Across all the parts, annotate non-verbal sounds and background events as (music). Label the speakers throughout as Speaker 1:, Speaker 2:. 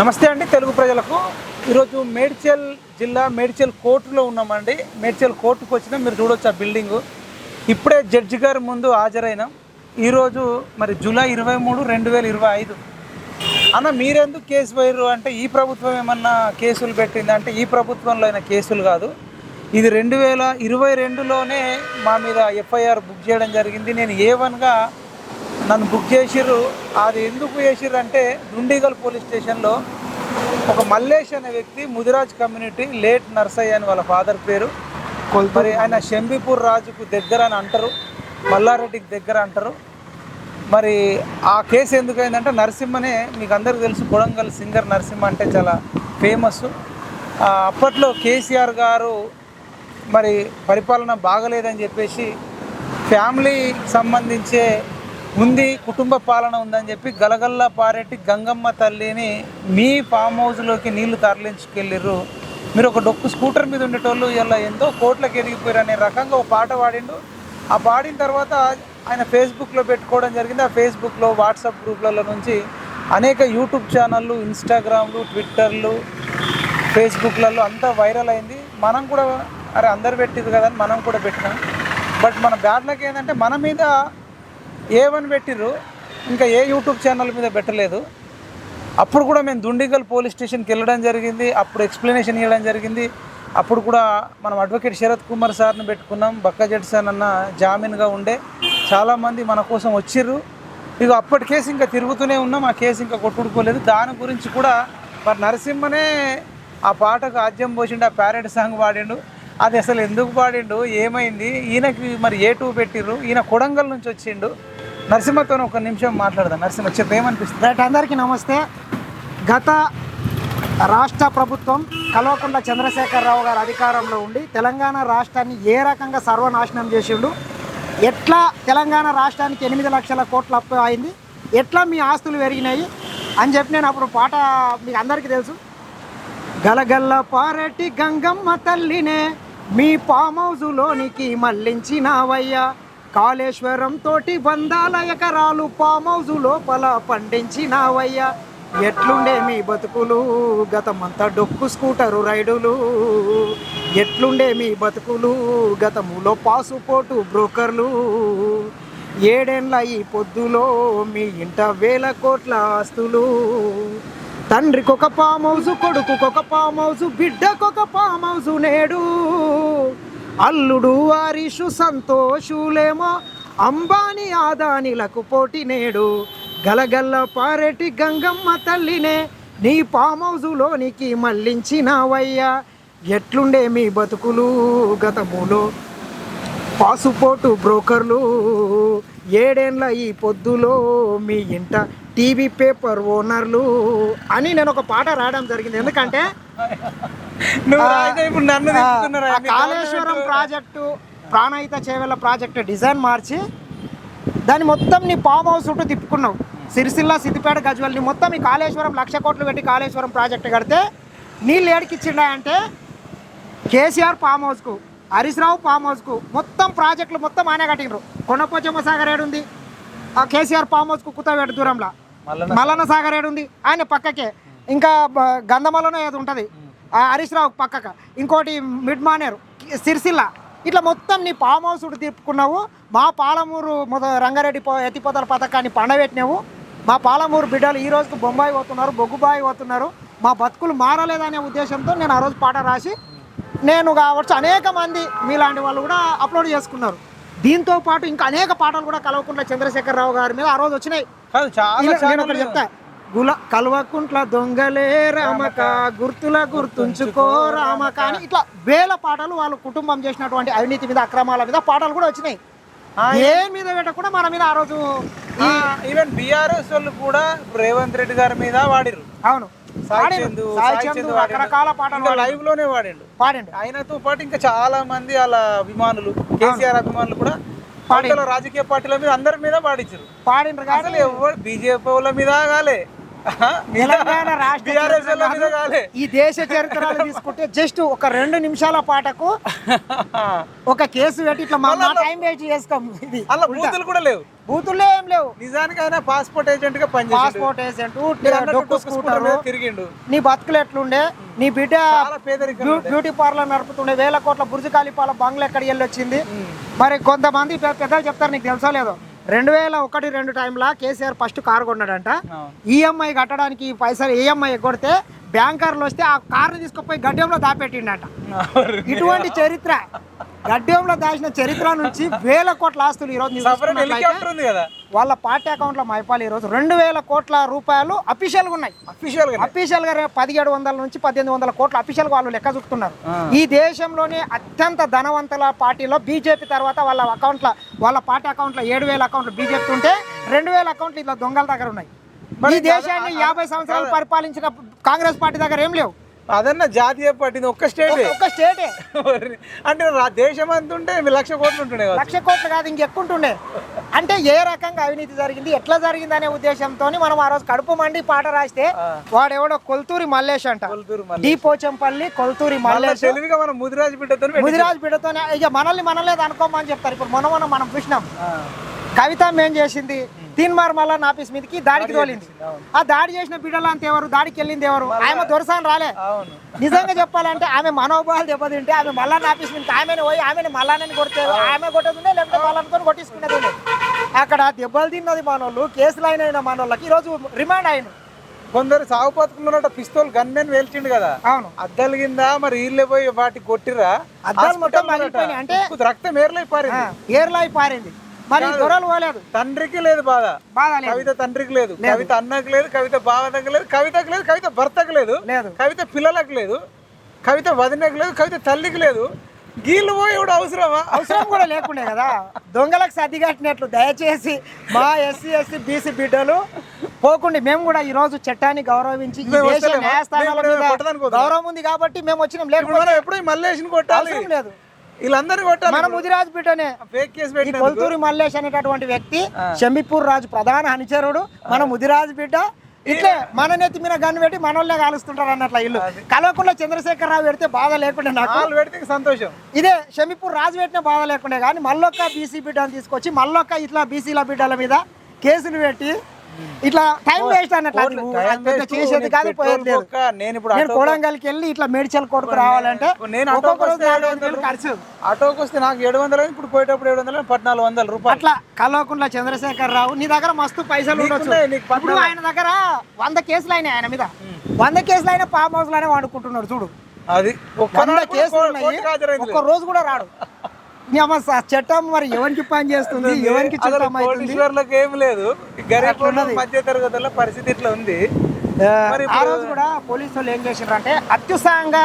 Speaker 1: నమస్తే అండి తెలుగు ప్రజలకు. ఈరోజు మేడ్చల్ జిల్లా మేడ్చల్ కోర్టులో ఉన్నామండి. మేడ్చల్ కోర్టుకు వచ్చినా. మీరు చూడొచ్చు ఆ బిల్డింగ్. ఇప్పుడే జడ్జి గారి ముందు హాజరైనాం. ఈరోజు మరి జూలై ఇరవై మూడు రెండు వేల ఇరవై ఐదు. అన్న మీరెందుకు కేసు పోయారు అంటే ఈ ప్రభుత్వం ఏమన్నా కేసులు పెట్టింది? అంటే ఈ ప్రభుత్వంలో అయిన కేసులు కాదు. ఇది రెండు వేల ఇరవై రెండులోనే మా మీద ఎఫ్ఐఆర్ బుక్ చేయడం జరిగింది. నేను ఏ వన్గా నన్ను బుక్ చేసిర్రు? అది ఎందుకు చేసిర్రు అంటే దుండిగల్ పోలీస్ స్టేషన్లో ఒక మల్లేష్ అనే వ్యక్తి ముదిరాజ్ కమ్యూనిటీ లేట్ నర్సయ్య అని వాళ్ళ ఫాదర్ పేరు. మరి ఆయన షంబీపూర్ రాజుకు దగ్గర అని అంటారు. మల్లారెడ్డికి దగ్గర అంటారు. మరి ఆ కేసు ఎందుకైందంటే నరసింహనే మీకు అందరికీ తెలుసు కొడంగల్ సింగర్ నరసింహ అంటే చాలా ఫేమస్. అప్పట్లో కేసీఆర్ గారు మరి పరిపాలన బాగలేదని చెప్పేసి ఫ్యామిలీకి సంబంధించే ఉంది కుటుంబ పాలన ఉందని చెప్పి గలగల్లా పారెట్టి గంగమ్మ తల్లిని మీ ఫామ్ హౌస్లోకి నీళ్ళు తరలించుకెళ్ళిర్రు. మీరు ఒక డొక్కు స్కూటర్ మీద ఉండేటోళ్ళు ఇలా ఎంతో కోట్లకు ఎదిగిపోయారు అనే రకంగా ఒక పాట పాడిండు. ఆ పాడిన తర్వాత ఆయన ఫేస్బుక్లో పెట్టుకోవడం జరిగింది. ఆ ఫేస్బుక్లో వాట్సాప్ గ్రూప్లలో నుంచి అనేక యూట్యూబ్ ఛానళ్ళు ఇన్స్టాగ్రామ్లు ట్విట్టర్లు ఫేస్బుక్లలో అంతా వైరల్ అయింది. మనం కూడా అరే అందరు పెట్టింది కదా అని మనం కూడా పెట్టినాం. బట్ మన బ్యాడ్ లక్ ఏంటంటే మన మీద ఏ వన్ పెట్టిర్రు. ఇంకా ఏ యూట్యూబ్ ఛానల్ మీద పెట్టలేదు. అప్పుడు కూడా మేము దుండిగల్ పోలీస్ స్టేషన్కి వెళ్ళడం జరిగింది. అప్పుడు ఎక్స్ప్లెనేషన్ ఇవ్వడం జరిగింది. అప్పుడు కూడా మనం అడ్వకేట్ శరత్ కుమార్ సార్ని పెట్టుకున్నాం. బక్కజెట్ సార్ అన్న జామీన్గా ఉండే. చాలామంది మన కోసం వచ్చిర్రు. ఇక అప్పటి కేసు ఇంకా తిరుగుతూనే ఉన్నాం. ఆ కేసు ఇంకా కొట్టుడుకోలేదు. దాని గురించి కూడా మరి నరసింహనే ఆ పాటకు ఆద్యం పోసిండు. ఆ ప్యారెడ్ సాంగ్ పాడిండు. అది అసలు ఎందుకు పాడిండు? ఏమైంది? ఈయనకి మరి ఏ టూ పెట్టిర్రు. ఈయన కొడంగల్ నుంచి వచ్చిండు. నరసింహతో ఒక నిమిషం మాట్లాడదాం. నరసింహ చెప్పు ఏమనిపిస్తుంది?
Speaker 2: రైట్ అందరికీ నమస్తే. గత రాష్ట్ర ప్రభుత్వం కల్వకుంట్ల చంద్రశేఖరరావు గారు అధికారంలో ఉండి తెలంగాణ రాష్ట్రాన్ని ఏ రకంగా సర్వనాశనం చేసిండు? ఎట్లా తెలంగాణ రాష్ట్రానికి ఎనిమిది లక్షల కోట్ల అప్పు అయింది? ఎట్లా మీ ఆస్తులు పెరిగినాయి? అని చెప్పి నేను అప్పుడు పాట మీకు అందరికీ తెలుసు. గలగల్ల పారెట్టి గంగమ్మ తల్లినే మీ పామౌజులోనికి మళ్ళించినావయ్యా. కాళేశ్వరం తోటి వందల ఎకరాలు ఫామ్ లోపల పండించినావయ్యా. ఎట్లుండే మీ బతుకులు? గతమంతా డొక్కు స్కూటరు రైడులు. ఎట్లుండే మీ బతుకులు? గతములో పాసుపోటు బ్రోకర్లు. ఏడేండ్ల ఈ పొద్దులో మీ ఇంట వేల కోట్ల ఆస్తులు. తండ్రికి ఒక కొడుకుకొక పామౌజు బిడ్డకొక పామౌజు నేడు. అల్లుడు వారిషు సంతోషులేమో అంబానీ ఆదానిలకు పోటీ నేడు. గలగల్ల పారెటి గంగమ్మ తల్లినే నీ పామౌజులోనికి మళ్ళించినావయ్యా ఎట్లుండే మీ బతుకులు గతములో? పాసుపోర్టు బ్రోకర్లు ఏడేండ్ల ఈ పొద్దులో మీ ఇంట టీవీ పేపర్ ఓనర్లు అని నేను ఒక పాట రాయడం జరిగింది. ఎందుకంటే Kaleshwaram project Pranahita Chevella project design మార్చి దాన్ని మొత్తం నీ ఫామ్ హౌస్ చుట్టూ తిప్పుకున్నావు. సిరిసిల్ల సిద్దిపేట గజ్వల్ని మొత్తం ఈ కాళేశ్వరం లక్ష కోట్లు పెట్టి కాళేశ్వరం ప్రాజెక్టు కడితే నీళ్ళు ఏడికిచ్చిండా అంటే కేసీఆర్ ఫామ్ హౌస్కు హరీష్ రావు ఫామ్ హౌస్కు మొత్తం ప్రాజెక్టులు మొత్తం ఆయన కట్టిండ్రు. కొండపోచమ్మ సాగర్ ఏడుంది ఆ కేసీఆర్ ఫామ్ హౌస్కు కుత్తవేట దూరంలో.
Speaker 1: మల్లన్న
Speaker 2: సాగర్ ఏడుంది ఆయన పక్కకే. ఇంకా గంధమలోనే ఏది ఉంటుంది. హరీష్ రావు పక్కక. ఇంకోటి మిడ్ మానేరు సిరిసిల్ల. ఇట్లా మొత్తం నీ ఫామ్ హౌస్ తిప్పుకున్నావు మా పాలమూరు మొద రంగారెడ్డి పో- ఎత్తిపోతల పథకాన్ని పండబెట్టినావు. మా పాలమూరు బిడ్డలు ఈ రోజుకు బొంబాయి పోతున్నారు బొగ్గుబాయి పోతున్నారు. మా బతుకులు మారలేదనే ఉద్దేశంతో నేను ఆ రోజు పాట రాసి నేను కావచ్చు అనేక మంది మీలాంటి వాళ్ళు కూడా అప్లోడ్ చేసుకున్నారు. దీంతో పాటు ఇంకా అనేక పాటలు కూడా కలవకుంట్ల చంద్రశేఖరరావు గారి మీద ఆ రోజు వచ్చినాయి. చెప్తా. గుల కల్వకుంట్ల దొంగలే రామక గుర్తుల గుర్తుంచుకో రామక అని ఇట్లా వేల పాటలు వాళ్ళ కుటుంబం చేసినటువంటి అవినీతి మీద అక్రమాల మీద పాటలు కూడా వచ్చినాయి. దేని మీద పెట్టకుండా మన మీద ఆ రోజు
Speaker 1: ఈవెన్ బీఆర్ఎస్ వాళ్ళు కూడా రేవంత్ రెడ్డి గారి మీద వాడిరు
Speaker 2: అవును. రకరకాల పాటలు
Speaker 1: లైవ్లోనే వాడిండు
Speaker 2: పాడిండు.
Speaker 1: ఆయనతో పాటు ఇంకా చాలా మంది వాళ్ళ అభిమానులు కేసీఆర్ అభిమానులు కూడా పార్టీల రాజకీయ పార్టీల మీద అందరి మీద పాడించారు
Speaker 2: పాడిండ్రు కానీ
Speaker 1: ఎవరు బీజేపీ వాళ్ళ మీద కాలే
Speaker 2: తెలంగాణ రాష్ట్ర ఈ దేశ చరిత్రలు తీసుకుంటే జస్ట్ ఒక రెండు నిమిషాల పాటకు (laughs) ఒక కేసు పెట్టి ఇట్లా మా టైం వేస్ట్ చేసుకోం ఇది.
Speaker 1: అలా బూతులు కూడా లేవు.
Speaker 2: బూతుల్లో ఏం లేవు.
Speaker 1: నిజానికి ఆయన పాస్పోర్ట్ ఏజెంట్గా పనిచేసాడు.
Speaker 2: పాస్పోర్ట్ ఏజెంట్
Speaker 1: స్కూటర్ తిరిగిండు.
Speaker 2: నీ బతుకులు ఎట్లుండే? నీ బిడ్డ బ్యూటీ పార్లర్ నడుపుతుండే. వేల కోట్ల బుర్జు ఖలీఫాల బంగ్లా ఎక్కడికి వెళ్ళి వచ్చింది మరి కొంతమంది పెద్దలు చెప్తారు నీకు తెలుసో లేదో? రెండు వేల ఒకటి రెండు టైంలో కేసీఆర్ ఫస్ట్ కారు కొన్నాడంట. ఈఎంఐ కట్టడానికి ఈ పైసలు ఈఎంఐ కొడితే బ్యాంకర్లు వస్తే ఆ కార్ని తీసుకుపోయి గడ్డంలో దాపెట్టిండట. ఇటువంటి చరిత్ర. గడ్డంలో దాచిన చరిత్ర నుంచి వేల కోట్ల ఆస్తులు
Speaker 1: ఉంది కదా.
Speaker 2: వాళ్ళ పార్టీ అకౌంట్లో మైపాలు ఈరోజు రెండు వేల కోట్ల రూపాయలు అఫీషియల్గా ఉన్నాయి. అఫీషియల్గా అఫీషియల్గా పదిహేడు వందల నుంచి పద్దెనిమిది వందల కోట్ల అఫీషియల్ వాళ్ళు లెక్క చూపుతున్నారు. ఈ దేశంలోనే అత్యంత ధనవంతుల పార్టీలో బీజేపీ తర్వాత వాళ్ళ అకౌంట్ల వాళ్ళ పార్టీ అకౌంట్లో ఏడు వేల అకౌంట్లు బీజేపీ ఉంటే రెండు వేల అకౌంట్లు ఇట్లా దొంగల దగ్గర ఉన్నాయి. ఈ దేశాన్ని యాభై సంవత్సరాలు పరిపాలించిన కాంగ్రెస్ పార్టీ దగ్గర ఏం లేవు.
Speaker 1: అదన్న జాతీయ పట్టింది ఒక్క స్టేట్.
Speaker 2: ఒక్క స్టేటే.
Speaker 1: అంటే దేశం అంత ఉంటే లక్ష కోట్లు ఉంటుండే
Speaker 2: లక్ష కోట్లు కాదు ఇంకెక్కుంటుండే. అంటే ఏ రకంగా అవినీతి జరిగింది ఎట్లా జరిగింది అనే ఉద్దేశంతో మనం ఆ రోజు కడుపు మండి పాట రాస్తే వాడెవడో కొల్తూరి మల్లేష్ అంట. పోచంపల్లి కొల్తూరి మల్లేష్.
Speaker 1: తెలివిగా మనం ముదిరాజు బిడ్డతో
Speaker 2: ముదిరాజ్ బిడ్డతోనే ఇక మనల్ని మనలేదు అనుకోమని చెప్తారు. ఇప్పుడు మొన్న మొన్న మనం చూసినాం. కవిత ఏం చేసింది? తీన్మార్ మళ్ళా నాపీస్ మీదకి దాడికి తోలింది. ఆ దాడి చేసిన బిడ్డలు అంత ఎవరు? దాడికి వెళ్ళింది ఎవరు? ఆమె దొరసాని రాలే. నిజంగా చెప్పాలంటే ఆమె మనోభావాలు దెబ్బతింటే ఆమె మళ్ళా నాపీస్ మీద ఆమెను పోయి ఆమెను మళ్ళానని కొడితే ఆమె కొట్టేది లేకపోతే వాళ్ళతో కొట్టించుకునేది. అక్కడ దెబ్బలు తిన్నది మనోళ్ళు కేసులు అయిన మనోళ్ళకి. ఈరోజు రిమాండ్ అయిన
Speaker 1: కొందరు సాగు పిస్తోల్ గన్మెన్ వేల్చిండు కదా.
Speaker 2: అవును.
Speaker 1: అద్దాల కింద మరి వీళ్ళే పోయి వాటి కొట్టిరా?
Speaker 2: అద్దాలు మొత్తం. అంటే-
Speaker 1: రక్తం ఏర్లై పారింది.
Speaker 2: ఏర్లాయి పారింది. మరి పోలేదు.
Speaker 1: తండ్రికి లేదు బాధ.
Speaker 2: బాధ లేదు.
Speaker 1: కవిత తండ్రికి లేదు. కవిత అన్నకు లేదు కవిత బావనకు లేదు కవితకు లేదు కవిత భర్తకు లేదు
Speaker 2: లేదు.
Speaker 1: కవిత పిల్లలకు లేదు కవిత వదినకు లేదు కవిత తల్లికి లేదు. గీళ్ళు పోయి ఇప్పుడు అవసరమా?
Speaker 2: అవసరం కూడా లేకుండే కదా. దొంగలకు సర్ది కట్టినట్లు దయచేసి మా ఎస్సీ ఎస్సీ బీసీ బిడ్డలు పోకుండా. మేము కూడా ఈ రోజు చట్టాన్ని గౌరవించి. గౌరవం ఉంది కాబట్టి మేము వచ్చినాం.
Speaker 1: మనం ఎప్పుడు మల్లేష్ని కొట్టాలి.
Speaker 2: లేదు.
Speaker 1: కొట్టాలి
Speaker 2: మన ముదిరాజు బిడ్డనే
Speaker 1: ఫేక్ కేసు
Speaker 2: ఈ
Speaker 1: పెట్టిన
Speaker 2: కొల్తూరి మల్లేష్ అనేటటువంటి వ్యక్తి షంబిపూర్ రాజు ప్రధాన అనుచరుడు మన ముదిరాజు బిడ్డ ఇట్లే మన నెత్తి మీద గన్ను పెట్టి మనోళ్ళే కాలుస్తుంటారు అన్నట్ల ఇల్లు కలవకుండా చంద్రశేఖర్ రావు పెడితే బాధ లేకుండా నాకు.
Speaker 1: పెడితే సంతోషం.
Speaker 2: ఇదే షమీపూర్ రాజు పెట్టిన బాధ లేకుండే. కానీ మళ్ళొక్క బీసీ బిడ్డను తీసుకొచ్చి మళ్ళొక్క ఇట్లా బీసీల బిడ్డల మీద కేసులు పెట్టి ఇట్లా టైం వేస్ట్ అన్నట్లు చేసేది కాదు పోయేది
Speaker 1: నేను ఇప్పుడు
Speaker 2: నేను కొడంగల్కి వెళ్ళి ఇట్లా మేడ్చల్ కొడుకు రావాలంటే
Speaker 1: నేను
Speaker 2: ఒక్కొక్క రోజు
Speaker 1: ఏడు
Speaker 2: ఖర్చు.
Speaker 1: ఆటోకి వస్తే నాకు ఏడు వందలు ఇప్పుడు పోయేటప్పుడు ఏడు వందలు పద్నాలుగు వందల రూపాయలు.
Speaker 2: అట్లా కల్వకుంట్ల చంద్రశేఖర్ రావు నీ దగ్గర మస్తు పైసలు ఉండొచ్చు. ఇప్పుడు ఆయన దగ్గర వంద కేసులు అయినాయి ఆయన మీద. వంద కేసులు అయినా ఫామ్ హౌస్లోనే వాడుకుంటున్నాడు చూడు.
Speaker 1: అది ఒక్క
Speaker 2: రోజు కూడా రాడు. (laughs) చట్టం మరి ఎవరికి పని చేస్తుంది? ఎవరికి చుట్టం
Speaker 1: ఏం లేదు. మధ్య తరగతుల పరిస్థితి ఇట్లా ఉంది.
Speaker 2: ఆ, రోజు కూడా పోలీసు వాళ్ళు ఏం చేసిండ్రంటే అత్యుత్సాహంగా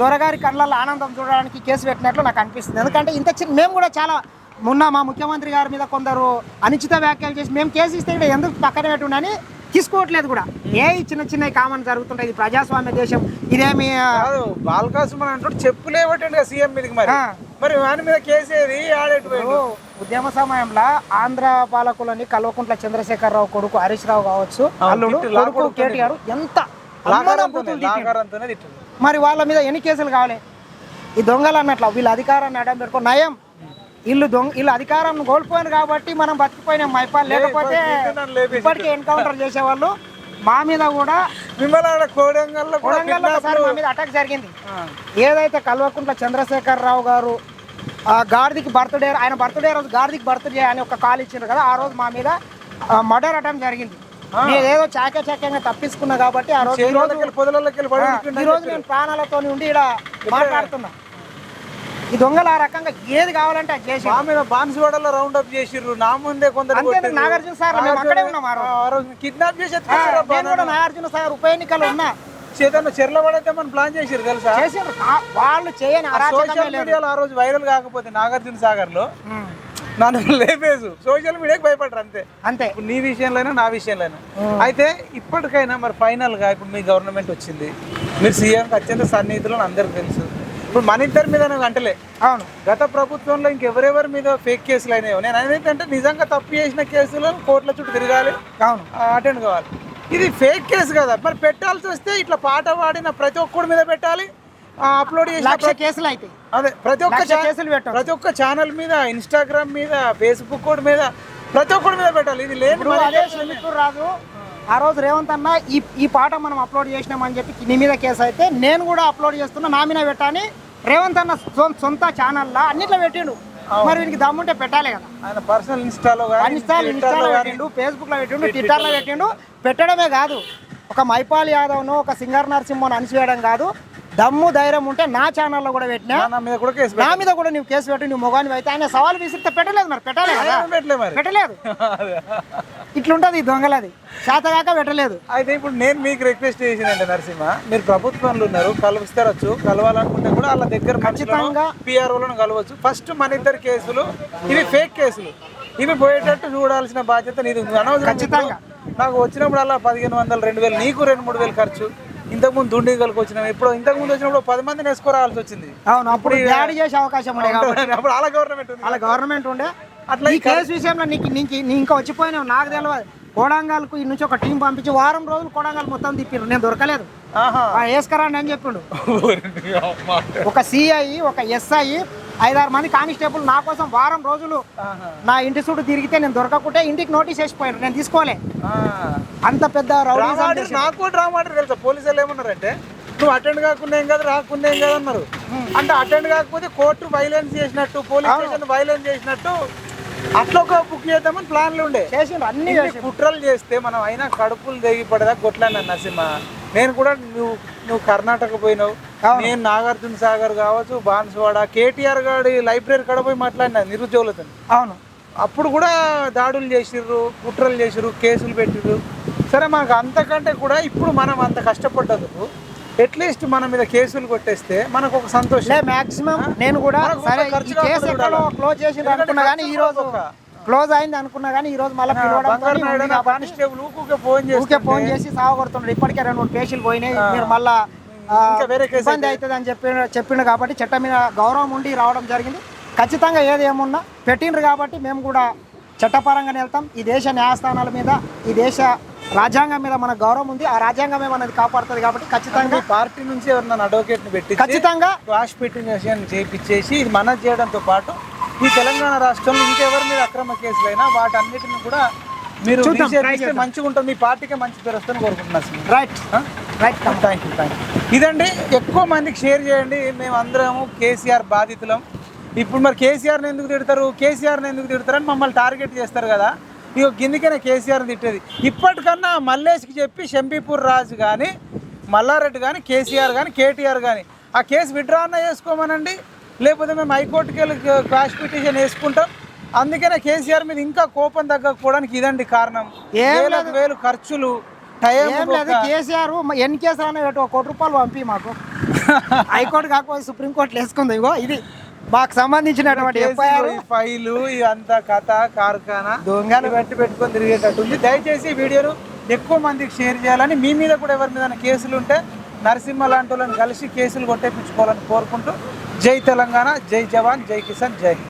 Speaker 2: దొరగారి కళ్ళల్లో ఆనందం చూడడానికి కేసు పెట్టినట్లు నాకు అనిపిస్తుంది. ఎందుకంటే ఇంత చిన్న మేము కూడా చాలా మొన్న మా ముఖ్యమంత్రి గారి మీద కొందరు అనుచిత వ్యాఖ్యలు చేసి మేము కేసు ఇస్తే ఎందుకు పక్కన పెట్టుండని తీసుకోవట్లేదు కూడా ఏ చిన్న చిన్న కామన్ జరుగుతుంటాయి ఇది ప్రజాస్వామ్య దేశం ఇదేమి ఆ,
Speaker 1: కాదు బాలకాసు మన అంటాడు చెప్పులే పట్టండి సీఎం మీదకి మరి. మరి వాని మీద కేసేది ఆడేటు.
Speaker 2: ఉద్యమ సమయంలో ఆంధ్ర పాలకులని కల్వకుంట్ల చంద్రశేఖరరావు కొడుకు హరీష్ రావు కావచ్చు అల్లుడు కొడుకు. కేటీఆర్ ఎంత. మరి వాళ్ళ మీద ఎన్ని కేసులు కావాలి ఈ దొంగలు అన్నట్లు వీళ్ళ అధికారాన్ని అడ్డం పెట్టుకో నయం వీళ్ళు దొంగ వీళ్ళు అధికారం కోల్పోయారు కాబట్టి మనం బతికిపోయినాం మైపాల్ లేకపోతే. ఇప్పటికే ఎన్కౌంటర్ చేసేవాళ్ళు. మా మీద కూడా
Speaker 1: కోడంగల్లో కూడా
Speaker 2: కొడంగల్లో ఒకసారి
Speaker 1: kidnap
Speaker 2: మా మీద అటాక్ జరిగింది. ఏదైతే కల్వకుంట్ల చంద్రశేఖర్ రావు గారు ఆ గార్దిక్ బర్త్డే ఆయన బర్త్డే రోజు గార్దిక్ బర్త్డే అని ఒక కాల్ ఇచ్చిండ్రు కదా ఆ రోజు మా మీద మర్డర్ అటెంప్ట్ జరిగింది. నేను ఏదో చాకే చాక్యంగా తప్పించుకున్నా కాబట్టి ఆ రోజు ఈ రోజు ఈ నేను ప్రాణాలతో ఉండి ఇక్కడ మాట్లాడుతున్నా. ఈ దొంగలు ఆ రకంగా ఏది కావాలంటే అది చేసి
Speaker 1: మా మీద బాన్సువాడలో రౌండ్ అప్ చేసిర్రు. నా ముందే కొందరు.
Speaker 2: నాగార్జున సార్ మేము అక్కడే ఉన్నాం ఆ రోజు.
Speaker 1: కిడ్నాప్ చేసి
Speaker 2: నేను కూడా నాగార్జున సార్ ఉప ఎన్నికలు ఉన్నా
Speaker 1: చెర్ల పడైతే మనం ప్లాన్ చేసిర్రు తెలుసా?
Speaker 2: వాళ్ళు చేయని
Speaker 1: సోషల్ మీడియాలో ఆ రోజు వైరల్ కాకపోతే నాగార్జున
Speaker 2: సాగర్లో
Speaker 1: నన్ను లేపేసు సోషల్ మీడియాకి భయపడరు అంతే.
Speaker 2: అంతే.
Speaker 1: నీ విషయంలోనే నా విషయంలోనే? అయితే ఇప్పటికైనా మరి ఫైనల్గా ఇప్పుడు మీ గవర్నమెంట్ వచ్చింది. మీరు సీఎంకి అత్యంత సన్నిహితులు అందరికి తెలుసు. ఇప్పుడు మన ఇద్దరి మీద అంటలే.
Speaker 2: అవును.
Speaker 1: గత ప్రభుత్వంలో ఇంకెవరెవరి మీద ఫేక్ కేసులు అయినాయో? నేను అనేది అంటే నిజంగా తప్పు చేసిన కేసులు కోర్టుల చుట్టూ తిరగాలి.
Speaker 2: అవును.
Speaker 1: అటెండ్ కావాలి. ఇది ఫేక్ కేసు కదా. మరి పెట్టాల్సి వస్తే ఇట్లా పాట పాడిన ప్రతి ఒక్కడి మీద పెట్టాలి. అప్లోడ్ చేసిన
Speaker 2: కేసులు అయితే.
Speaker 1: అదే ప్రతి ఒక్క
Speaker 2: కేసులు పెట్టాలి.
Speaker 1: ప్రతి ఒక్క ఛానల్ మీద ఇన్స్టాగ్రామ్ మీద ఫేస్బుక్ కూడా మీద ప్రతి ఒక్కడి మీద పెట్టాలి. ఇది
Speaker 2: షమీపూర్ రాజు ఆ రోజు రేవంత్ అన్న ఈ ఈ పాట మనం అప్లోడ్ చేసినామని చెప్పి నీ మీద కేసు అయితే నేను కూడా అప్లోడ్ చేస్తున్నా నా మీద పెట్టాని రేవంత్ అన్న సొంత ఛానల్లో అన్నిట్లో పెట్టిండు. మరి వీనికి దమ్ముంటే పెట్టాలి కదా.
Speaker 1: ఆయన పర్సనల్ ఇన్స్టాలో
Speaker 2: ఇన్స్టాల్ ఇన్స్టాలో పెట్టిండు ఫేస్బుక్లో పెట్టిండు ట్విట్టర్లో పెట్టిండు. పెట్టడమే కాదు ఒక మైపాల్ యాదవ్ను ఒక సింగర్ నరసింహను అణిచివేయడం కాదు దమ్ము ధైర్యం ఉంటే నా ఛానల్లో కూడా పెట్టినా.
Speaker 1: నా మీద కూడా కేసు
Speaker 2: నా మీద కూడా నువ్వు కేసు పెట్టి నువ్వు మొగాని అయితే ఆయన సవాల్ విసిరితే పెట్టలేదు మరి పెట్టాలి కదా?
Speaker 1: పెట్టాలి పెట్టలే మరి?
Speaker 2: పెట్టలేదు. (laughs) ఇట్లుంటది ఈ దొంగలది. శాతగాక పెట్టలేదు.
Speaker 1: అయితే ఇప్పుడు నేను మీకు రిక్వెస్ట్ చేసినంటే నరసింహ మీరు ప్రభుత్వంలో ఉన్నారు కలుస్తారచ్చు కలవాలనుకుంటే కూడా వాళ్ళ దగ్గర
Speaker 2: ఖచ్చితంగా.
Speaker 1: పిఆర్ఓలను కలవచ్చు. ఫస్ట్ మన ఇద్దరు కేసులు ఇవి ఫేక్ కేసులు. ఇవి పోయేటట్టు చూడాల్సిన బాధ్యత నీది ఉంది. అనవసరం
Speaker 2: ఖచ్చితంగా.
Speaker 1: నాకు వచ్చినప్పుడు అలా పదిహేను వందలు రెండు వేలు నీకు రెండు మూడు వేలు ఖర్చు. ఇంతకుముందు దుండిగలకు వచ్చినాం. ఇప్పుడు ఇంతకుముందు వచ్చినప్పుడు పది మందిని వేసుకోరాల్సి వచ్చింది.
Speaker 2: అవును అప్పుడు దాడి చేసే అవకాశం ఉండే కాబట్టి.
Speaker 1: అప్పుడు అలా గవర్నమెంట్
Speaker 2: వాళ్ళ గవర్నమెంట్ ఉండే.
Speaker 1: అట్లా
Speaker 2: ఈ కేసు విషయంలో నీకు నీకు నీ ఇంకా వచ్చిపోయినావు నాకు తెలియదు కోడంగాల్కు ఈ నుంచి ఒక టీం పంపించి వారం రోజులు కోడంగాల్ మొత్తం తిప్పిరు నేను దొరకలేదు. వేసుకరండి అని చెప్పిండు. ఒక సిఐ ఒక ఎస్ఐ ఐదారు మంది కానిస్టేబుల్ నా కోసం వారం రోజులు. నా ఇంటి చుట్టూ తిరిగితే నేను దొరకకుంటే ఇంటికి నోటీస్ వేసిపోయాను నేను తీసుకోలే. అంత పెద్ద
Speaker 1: నాకు డ్రామా తెలుసా? పోలీసులు ఏమన్నారంటే నువ్వు అటెండ్ కాకుండా ఏం కాదు రాకుండా ఏం కాదు అన్నారు. అంటే అటెండ్ కాకపోతే కోర్టు వైలెన్స్ చేసినట్టు పోలీస్ స్టేషన్ వైలెన్స్ చేసినట్టు అట్లా ఒక బుక్ చేద్దామని ప్లాన్లు ఉండే.
Speaker 2: చేసిండ్రు అన్ని
Speaker 1: కుట్రలు చేస్తే మనం అయినా కడుపులు తెగి పడదా కొట్లాడినా నరసింహ. నేను కూడా నువ్వు నువ్వు కర్ణాటక పోయినావు. నేను నాగార్జున సాగర్ కావచ్చు బాన్సువాడ కేటీఆర్ గారి లైబ్రరీ కాడ పోయి మాట్లాడినా నిరుద్యోగులతో.
Speaker 2: అవును.
Speaker 1: అప్పుడు కూడా దాడులు చేసిర్రు కుట్రలు చేసిర్రు కేసులు పెట్టిర్రు. సరే మనకు అంతకంటే కూడా ఇప్పుడు మనం అంత కష్టపడ్డందుకు అట్లీస్ట్ మన మీద కేసులు కొట్టేస్తే మనకు ఒక సంతోషం.
Speaker 2: మాక్సిమం నేను కూడా సరే ఈ కేసు ఎక్కడో. క్లోజ్
Speaker 1: ఎందుకంటే
Speaker 2: అనుకున్నా కానీ ఈ రోజు క్లోజ్ అయింది అనుకున్నా కానీ ఈ రోజు మళ్ళీ
Speaker 1: ఊకే ఫోన్
Speaker 2: చేసి సాగొడుతుండ్రు ఇప్పటికే రెండు మూడు కేసులు పోయినాయి. మీరు మళ్ళా ఇబ్బంది అవుతుంది అని చెప్పి చెప్పిండు కాబట్టి చట్టం మీద గౌరవం ఉండి రావడం జరిగింది. ఖచ్చితంగా ఏది ఏమున్నా పెట్టిండ్రు కాబట్టి మేము కూడా చట్టపరంగానే వెళ్తాం. ఈ దేశ న్యాయస్థానాల మీద ఈ దేశ రాజ్యాంగం మీద మన గౌరవం ఉంది ఆ రాజ్యాంగమే మనది కాపాడుతుంది కాబట్టి ఖచ్చితంగా
Speaker 1: పార్టీ నుంచి ఎవరినైనా అడ్వకేట్ని పెట్టి
Speaker 2: ఖచ్చితంగా
Speaker 1: క్వాష్ పిటిషన్ చేయించేసి ఇది మన చేయడంతో పాటు ఈ తెలంగాణ రాష్ట్రంలో ఇంకెవరి మీద అక్రమ కేసులైనా వాటన్నిటిని కూడా మీరు. మంచిగా ఉంటుంది మీ పార్టీకే మంచి పేరు వస్తుందని కోరుకుంటున్నాను sir.
Speaker 2: Right? Right
Speaker 1: thank you thank you ఇదండి ఎక్కువ మందికి షేర్ చేయండి మేము అందరము కేసీఆర్ బాధితులం ఇప్పుడు మరి కేసీఆర్ని ఎందుకు తిడతారు కేసీఆర్ని ఎందుకు తిడతారని మమ్మల్ని టార్గెట్ చేస్తారు కదా ఇక గిన్నెకనే కేసీఆర్ని తిట్టేది. ఇప్పటికన్నా మల్లేష్కి చెప్పి షంబీపూర్ రాజు కానీ మల్లారెడ్డి కానీ కేసీఆర్ కానీ కేటీఆర్ కానీ ఆ కేసు విడ్రా అన్న చేసుకోమనండి. లేకపోతే మేము హైకోర్టుకి వెళ్ళి క్వాష్ పిటిషన్ వేసుకుంటాం. అందుకనే కేసీఆర్ మీద ఇంకా కోపం తగ్గకపోవడానికి ఇదండి కారణం. వేలకు వేలు ఖర్చులు టైం
Speaker 2: కేసీఆర్ ఎన్ని కేసులు అన్న పెట్టు ఒక కోటి రూపాయలు పంపి మాకు. (laughs) హైకోర్టు కాకపోతే సుప్రీంకోర్టులో వేసుకుంది. ఇగో ఇది. మాకు సంబంధించినటువంటి ఎఫ్ఐఆర్
Speaker 1: ఫైలు ఇదంతా కథ కార్ఖానా దొంగలు పెట్టి పెట్టుకొని తిరిగేటట్టు ఉంది దయచేసి ఈ వీడియోను ఎక్కువ మందికి షేర్ చేయాలని మీ మీద కూడా ఎవరి మీద కేసులు ఉంటే నరసింహ లాంటి వాళ్ళని కలిసి కేసులు కొట్టేపించుకోవాలని కోరుకుంటూ జై తెలంగాణ జై జవాన్ జై కిసాన్ జై.